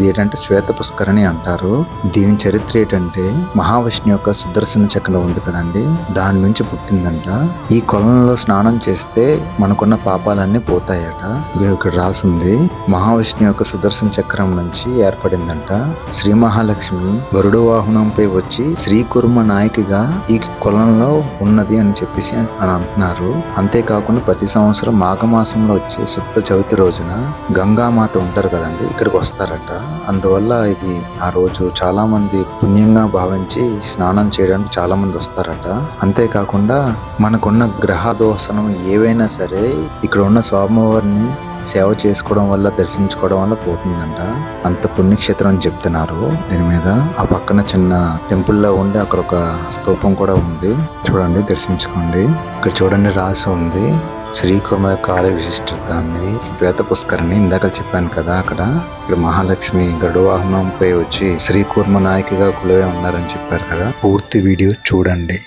ఇది ఏంటంటే శ్వేత పుష్కరణి అంటారు. దీని చరిత్ర ఏంటంటే మహావిష్ణు యొక్క సుదర్శన చక్రం ఉంది కదండి. దాని నుంచి పుట్టిందంట. ఈ కొలంలో స్నానం చేస్తే మనకున్న పాపాలన్నీ పోతాయట. ఇక ఇక్కడ రాసుంది. మహావిష్ణు యొక్క సుదర్శన చక్రం నుంచి ఏర్పడిందంట. శ్రీ మహాలక్ష్మి గరుడ వాహనంపై వచ్చి శ్రీకుర్మ నాయకిగా ఈ కొలంలో ఉన్నది అని చెప్పేసి అని అంటున్నారు. అంతేకాకుండా ప్రతి సంవత్సరం మాఘమాసంలో వచ్చే శుద్ధ చవితి రోజున గంగామాత ఉంటారు కదండి. ఇక్కడికి వస్తారట. అందువల్ల ఇది ఆ రోజు చాలామంది పుణ్యంగా భావించి స్నానం చేయడానికి చాలా మంది వస్తారట. అంతేకాకుండా మనకున్న గ్రహ దోషణం ఏవైనా సరే ఇక్కడ ఉన్న స్వామివారిని సేవ చేసుకోవడం వల్ల దర్శించుకోవడం వల్ల పోతుందంట. అంత పుణ్యక్షేత్రం అని చెప్తున్నారు. దీని మీద ఆ పక్కన చిన్న టెంపుల్లో ఉండి అక్కడ ఒక స్తూపం కూడా ఉంది. చూడండి దర్శించుకోండి. ఇక్కడ చూడండి రాసి ఉంది. శ్రీకుర్మ యొక్క ఆలయ విశిష్టత అనేది శ్వేత పుష్కరణి ఇందాక చెప్పాను కదా అక్కడ ఇక్కడ మహాలక్ష్మి గరుడ వాహనంపై వచ్చి శ్రీకుర్మ నాయకిగా కులవే ఉన్నారని చెప్పారు కదా. పూర్తి వీడియో చూడండి.